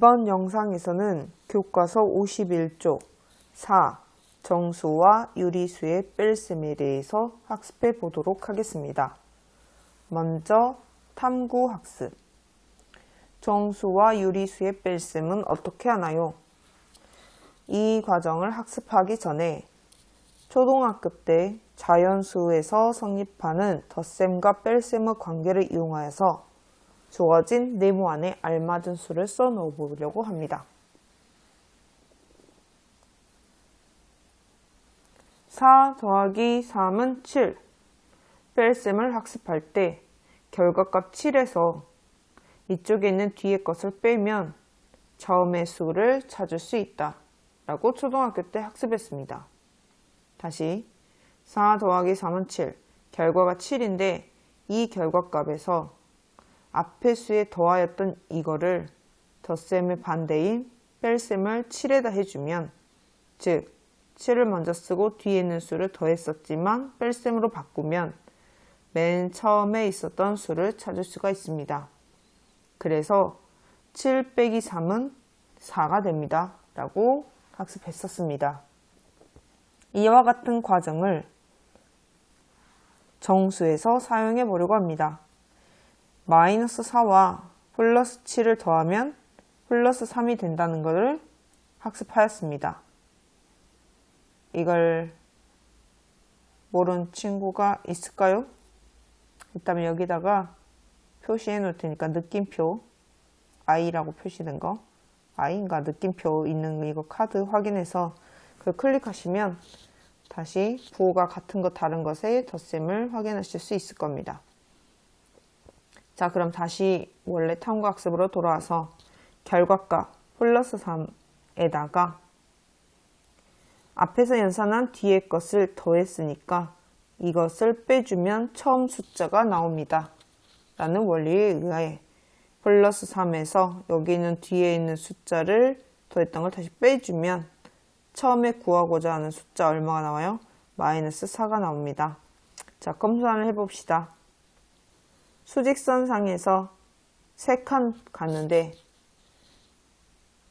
이번 영상에서는 교과서 51쪽 4 정수와 유리수의 뺄셈에 대해서 학습해 보도록 하겠습니다. 먼저 탐구 학습 정수와 유리수의 뺄셈은 어떻게 하나요? 이 과정을 학습하기 전에 초등학교 때 자연수에서 성립하는 덧셈과 뺄셈의 관계를 이용하여서 주어진 네모 안에 알맞은 수를 써 넣어 보려고 합니다. 4 더하기 3은 7. 뺄셈을 학습할 때 결과값 7에서 이쪽에 있는 뒤에 것을 빼면 처음의 수를 찾을 수 있다. 라고 초등학교 때 학습했습니다. 다시 4 더하기 3은 7. 결과가 7인데 이 결과값에서 앞의 수에 더하였던 이거를 덧셈의 반대인 뺄셈을 7에다 해주면 즉 7을 먼저 쓰고 뒤에 있는 수를 더했었지만 뺄셈으로 바꾸면 맨 처음에 있었던 수를 찾을 수가 있습니다. 그래서 7 빼기 3은 4가 됩니다. 라고 학습했었습니다. 이와 같은 과정을 정수에서 사용해 보려고 합니다. 마이너스 4와 플러스 7을 더하면 플러스 3이 된다는 것을 학습하였습니다. 이걸 모르는 친구가 있을까요? 일단 여기다가 표시해 놓을 테니까 느낌표 I라고 표시된 거 I인가 느낌표 있는 이거 카드 확인해서 그걸 클릭하시면 다시 부호가 같은 것 다른 것의 덧셈을 확인하실 수 있을 겁니다. 자 그럼 다시 원래 탐구학습으로 돌아와서 결과값 플러스 3에다가 앞에서 연산한 뒤에 것을 더했으니까 이것을 빼주면 처음 숫자가 나옵니다. 라는 원리에 의하여 플러스 3에서 여기 있는 뒤에 있는 숫자를 더했던 걸 다시 빼주면 처음에 구하고자 하는 숫자 얼마가 나와요? 마이너스 4가 나옵니다. 자, 검수를 해봅시다. 수직선 상에서 3칸 갔는데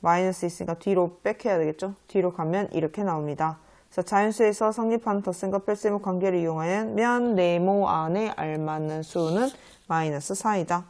마이너스 있으니까 뒤로 뺏겨야 되겠죠? 뒤로 가면 이렇게 나옵니다. 그래서 자연수에서 성립한 덧셈과 뺄셈의 관계를 이용하면 네모 안에 알맞는 수는 마이너스 4이다.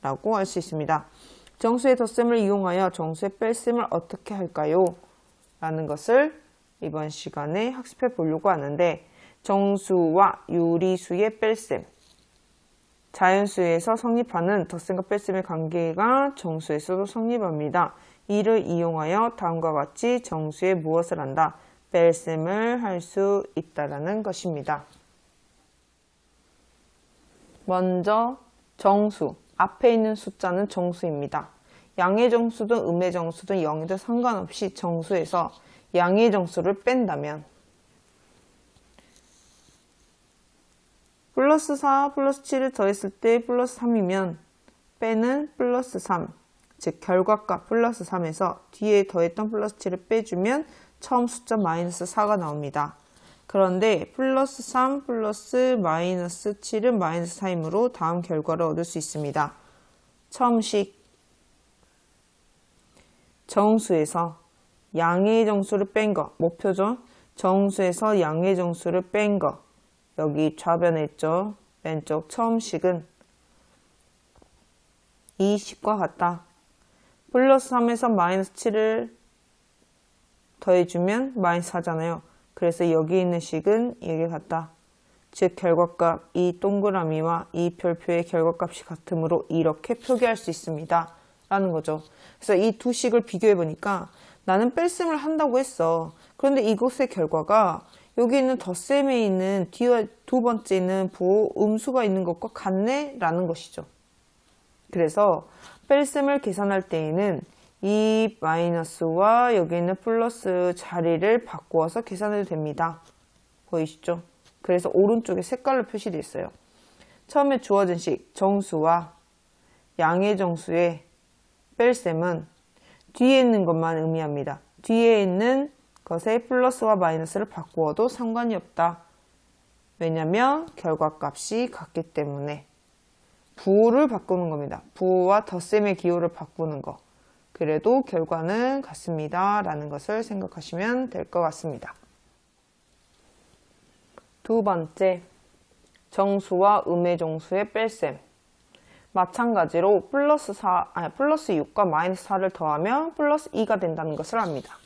라고 할수 있습니다. 정수의 덧셈을 이용하여 정수의 뺄셈을 어떻게 할까요? 라는 것을 이번 시간에 학습해 보려고 하는데 정수와 유리수의 뺄셈 자연수에서 성립하는 덧셈과 뺄셈의 관계가 정수에서도 성립합니다. 이를 이용하여 다음과 같이 정수에 무엇을 한다? 뺄셈을 할 수 있다라는 것입니다. 먼저 정수 앞에 있는 숫자는 정수입니다. 양의 정수든 음의 정수든 0이든 상관없이 정수에서 양의 정수를 뺀다면 플러스 4 플러스 7을 더했을 때 플러스 3이면 빼는 플러스 3, 즉 결과값 플러스 3에서 뒤에 더했던 플러스 7을 빼주면 처음 숫자 마이너스 4가 나옵니다. 그런데 플러스 3 플러스 마이너스 7은 마이너스 4이므로 다음 결과를 얻을 수 있습니다. 처음식 정수에서 양의 정수를 뺀 거, 목표죠? 정수에서 양의 정수를 뺀 거, 여기 좌변에 있죠? 왼쪽 처음식은 20과 같다. 플러스 3에서 마이너스 7을 더해주면 마이너스 4잖아요. 그래서 여기 있는 식은 이게 같다. 즉 결과값 이 동그라미와 이 별표의 결과값이 같으므로 이렇게 표기할 수 있습니다. 라는 거죠. 그래서 이 두 식을 비교해 보니까 나는 뺄셈을 한다고 했어. 그런데 이것의 결과가 여기 있는 덧셈에 있는 뒤와 두 번째는 부 음수가 있는 것과 같네? 라는 것이죠. 그래서 뺄셈을 계산할 때에는 이 마이너스와 여기 있는 플러스 자리를 바꾸어서 계산해도 됩니다. 보이시죠? 그래서 오른쪽에 색깔로 표시되어 있어요. 처음에 주어진 식 정수와 양의 정수의 뺄셈은 뒤에 있는 것만 의미합니다. 뒤에 있는 것에 플러스와 마이너스를 바꾸어도 상관이 없다. 왜냐면 결과값이 같기 때문에 부호를 바꾸는 겁니다. 부호와 덧셈의 기호를 바꾸는 거. 그래도 결과는 같습니다. 라는 것을 생각하시면 될 것 같습니다. 두 번째, 정수와 음의 정수의 뺄셈. 마찬가지로 플러스 4, 아니, 플러스 6과 마이너스 4를 더하면 플러스 2가 된다는 것을 압니다.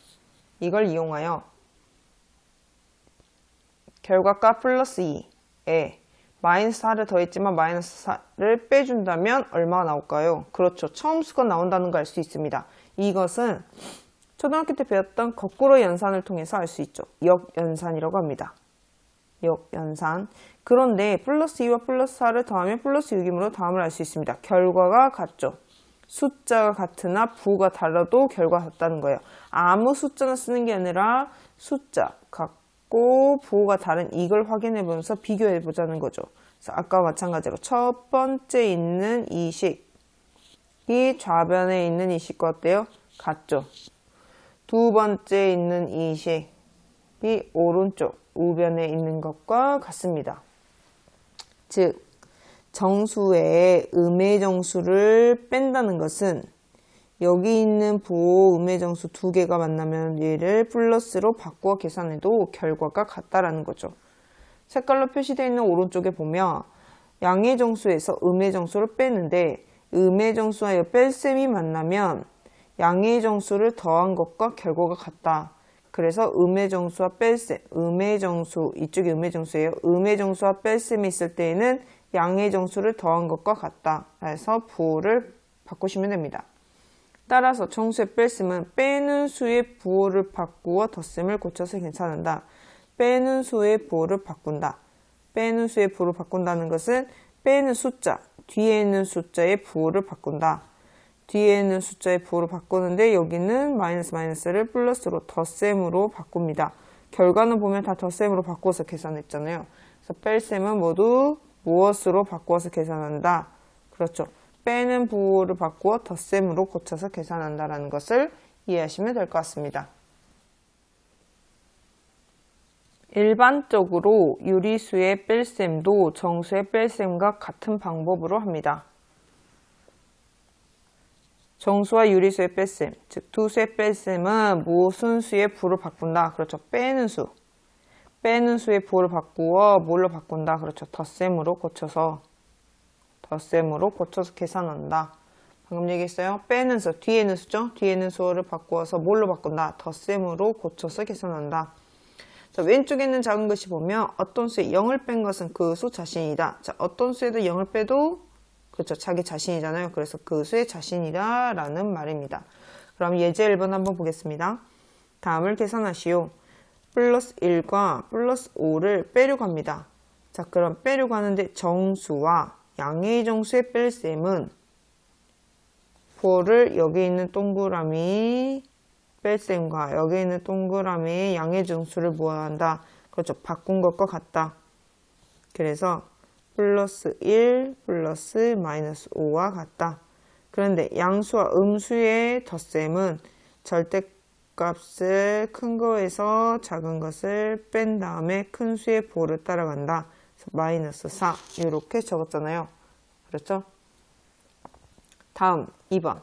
이걸 이용하여 결과가 플러스 2에 마이너스 4를 더했지만 마이너스 4를 빼준다면 얼마가 나올까요? 그렇죠. 처음 수가 나온다는 걸 알 수 있습니다. 이것은 초등학교 때 배웠던 거꾸로 연산을 통해서 알 수 있죠. 역연산이라고 합니다. 역연산. 그런데 플러스 2와 플러스 4를 더하면 플러스 6이므로 다음을 알 수 있습니다. 결과가 같죠. 숫자가 같으나 부가 달라도 결과가 같다는 거예요. 아무 숫자나 쓰는 게 아니라 숫자 같고 부호가 다른 이걸 확인해 보면서 비교해 보자는 거죠. 그래서 아까와 마찬가지로 첫 번째 있는 이 좌변에 있는 이 식과 어때요? 같죠. 두 번째 있는 이 식이 오른쪽 우변에 있는 것과 같습니다. 즉 정수의 음의 정수를 뺀다는 것은 여기 있는 부호 음의 정수 두 개가 만나면 얘를 플러스로 바꾸어 계산해도 결과가 같다라는 거죠. 색깔로 표시되어 있는 오른쪽에 보면 양의 정수에서 음의 정수를 빼는데 음의 정수와 이 뺄셈이 만나면 양의 정수를 더한 것과 결과가 같다. 그래서 음의 정수와 뺄셈, 음의 정수, 이쪽이 음의 정수예요. 음의 정수와 뺄셈이 있을 때에는 양의 정수를 더한 것과 같다. 그래서 부호를 바꾸시면 됩니다. 따라서 정수의 뺄셈은 빼는 수의 부호를 바꾸어 덧셈을 고쳐서 괜찮은다. 빼는 수의 부호를 바꾼다. 빼는 수의 부호를 바꾼다는 것은 빼는 숫자, 뒤에 있는 숫자의 부호를 바꾼다. 뒤에 있는 숫자의 부호를 바꾸는데 여기는 마이너스 마이너스를 플러스로 덧셈으로 바꿉니다. 결과는 보면 다 덧셈으로 바꿔서 계산했잖아요. 그래서 뺄셈은 모두 무엇으로 바꾸어서 계산한다. 그렇죠. 빼는 부호를 바꾸어 덧셈으로 고쳐서 계산한다라는 것을 이해하시면 될 것 같습니다. 일반적으로 유리수의 뺄셈도 정수의 뺄셈과 같은 방법으로 합니다. 정수와 유리수의 뺄셈, 즉 두 수의 뺄셈은 무슨 수의 부를 바꾼다. 그렇죠. 빼는 수. 빼는 수의 부호를 바꾸어 뭘로 바꾼다? 그렇죠. 덧셈으로 고쳐서 덧셈으로 고쳐서 계산한다. 방금 얘기했어요. 빼는 수, 뒤에 있는 수죠? 뒤에 있는 수를 바꾸어서 뭘로 바꾼다? 덧셈으로 고쳐서 계산한다. 자, 왼쪽에 있는 작은 것이 보면 어떤 수에 0을 뺀 것은 그 수 자신이다. 자, 어떤 수에도 0을 빼도 그렇죠. 자기 자신이잖아요. 그래서 그 수의 자신이다 라는 말입니다. 그럼 예제 1번 한번 보겠습니다. 다음을 계산하시오. 플러스 1과 플러스 5를 빼려고 합니다. 자, 그럼 빼려고 하는데 정수와 양의 정수의 뺄셈은 부호를 여기 있는 동그라미 뺄셈과 여기 있는 동그라미의 양의 정수를 무한한다. 그렇죠. 바꾼 것과 같다. 그래서 플러스 1 플러스 마이너스 5와 같다. 그런데 양수와 음수의 덧셈은 절대 값을 큰 거에서 작은 것을 뺀 다음에 큰 수의 부호를 따라간다. 마이너스 4 이렇게 적었잖아요. 그렇죠? 다음 2번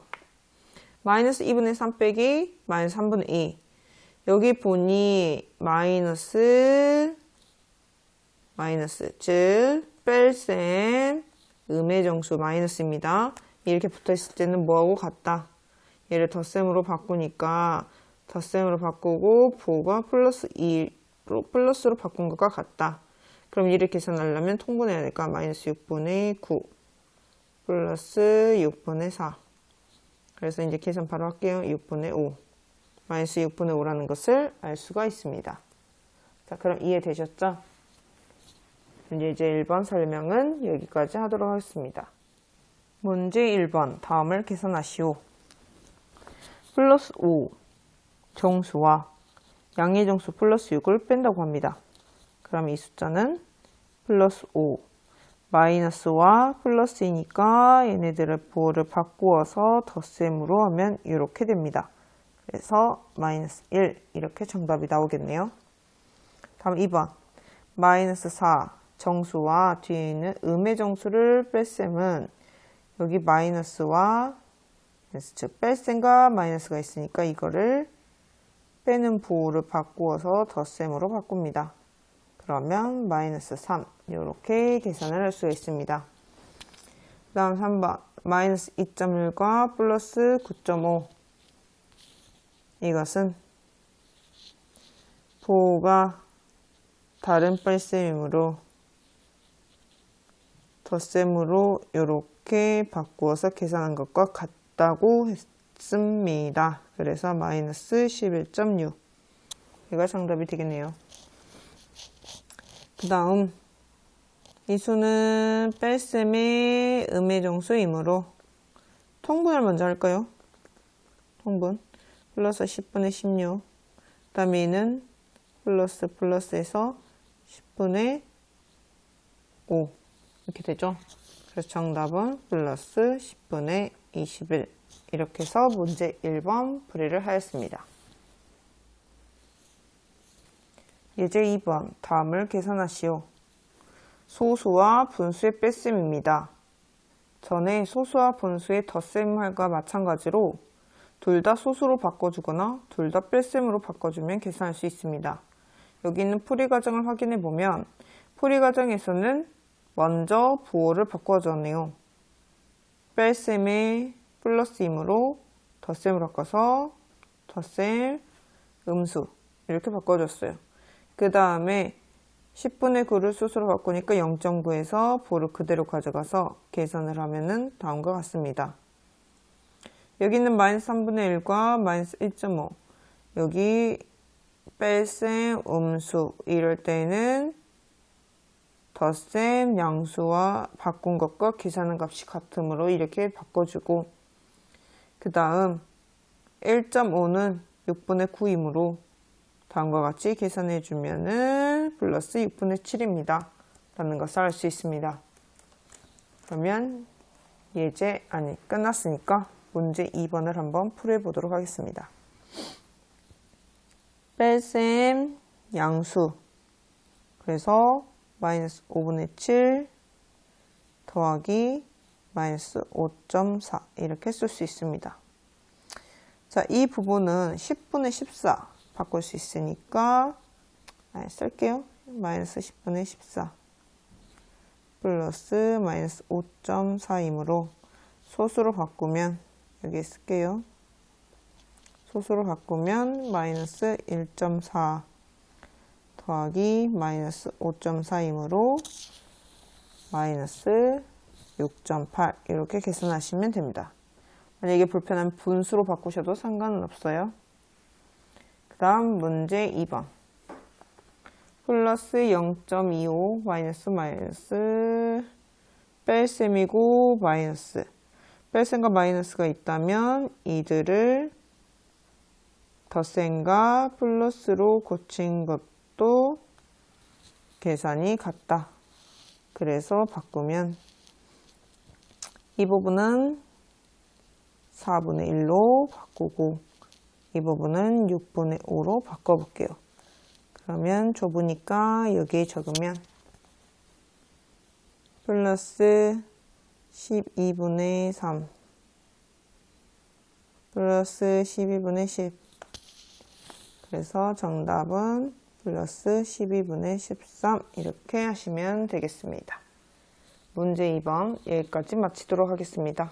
마이너스 2분의 3 빼기 마이너스 3분의 2 여기 보니 마이너스 마이너스 즉 뺄셈 음의 정수 마이너스입니다. 이렇게 붙어있을 때는 뭐하고 같다. 얘를 덧셈으로 바꾸니까 덧셈으로 바꾸고 부호가 플러스 2로 플러스로 바꾼 것과 같다. 그럼 이를 계산하려면 통분해야 되니까 마이너스 6분의 9 플러스 6분의 4 그래서 이제 계산 바로 할게요. 6분의 5 마이너스 6분의 5라는 것을 알 수가 있습니다. 자 그럼 이해되셨죠? 이제 이제 1번 설명은 여기까지 하도록 하겠습니다. 문제 1번 다음을 계산하시오. 플러스 5 정수와 양의 정수 플러스 6을 뺀다고 합니다. 그럼 이 숫자는 플러스 5 마이너스와 플러스이니까 얘네들의 부호를 바꾸어서 덧셈으로 하면 이렇게 됩니다. 그래서 마이너스 1 이렇게 정답이 나오겠네요. 다음 2번 마이너스 4 정수와 뒤에 있는 음의 정수를 뺄셈은 여기 마이너스와 그래서 즉 뺄셈과 마이너스가 있으니까 이거를 빼는 부호를 바꾸어서 덧셈으로 바꿉니다. 그러면 마이너스 3 이렇게 계산을 할 수가 있습니다. 그 다음 3번 마이너스 2.1과 플러스 9.5 이것은 부호가 다른 뺄셈이므로 덧셈으로 이렇게 바꾸어서 계산한 것과 같다고 했습니다. 그래서 마이너스 11.6 이가 정답이 되겠네요. 그 다음 이 수는 뺄셈의 음의 정수이므로 통분을 먼저 할까요? 통분 플러스 10분의 16 그 다음에 이는 플러스 플러스에서 10분의 5 이렇게 되죠. 그래서 정답은 플러스 10분의 21 이렇게 해서 문제 1번 풀이를 하였습니다. 예제 2번 다음을 계산하시오. 소수와 분수의 뺄셈입니다. 전에 소수와 분수의 덧셈할과 마찬가지로 둘 다 소수로 바꿔주거나 둘 다 뺄셈으로 바꿔주면 계산할 수 있습니다. 여기 있는 풀이 과정을 확인해 보면 풀이 과정에서는 먼저 부호를 바꿔줬네요. 뺄셈의 플러스이므로 덧셈으로 바꿔서 덧셈 음수 이렇게 바꿔줬어요. 그 다음에 10분의 9를 수수로 바꾸니까 0.9에서 부호를 그대로 가져가서 계산을 하면은 다음과 같습니다. 여기 있는 마이너스 3분의 1과 마이너스 1.5 여기 뺄셈 음수 이럴 때는 덧셈 양수와 바꾼 것과 계산한 값이 같으므로 이렇게 바꿔주고 그 다음 1.5는 6분의 9이므로 다음과 같이 계산해 주면은 플러스 6분의 7입니다. 라는 것을 알 수 있습니다. 그러면 예제 아니 끝났으니까 문제 2번을 한번 풀어 보도록 하겠습니다. 뺄셈 양수 그래서 마이너스 5분의 7 더하기 마이너스 5.4 이렇게 쓸 수 있습니다. 자, 이 부분은 10분의 14 바꿀 수 있으니까 아, 쓸게요. 마이너스 10분의 14 플러스 마이너스 5.4이므로 소수로 바꾸면 여기 쓸게요. 소수로 바꾸면 마이너스 1.4 더하기 마이너스 5.4이므로 마이너스 6.8 이렇게 계산하시면 됩니다. 만약에 불편한 분수로 바꾸셔도 상관은 없어요. 그 다음 문제 2번 플러스 0.25 마이너스 마이너스 뺄셈이고 마이너스 뺄셈과 마이너스가 있다면 이들을 덧셈과 플러스로 고친 것도 계산이 같다. 그래서 바꾸면 이 부분은 4분의 1로 바꾸고 이 부분은 6분의 5로 바꿔볼게요. 그러면 좁으니까 여기에 적으면 플러스 12분의 3 플러스 12분의 10 그래서 정답은 플러스 12분의 13 이렇게 하시면 되겠습니다. 문제 2번 여기까지 마치도록 하겠습니다.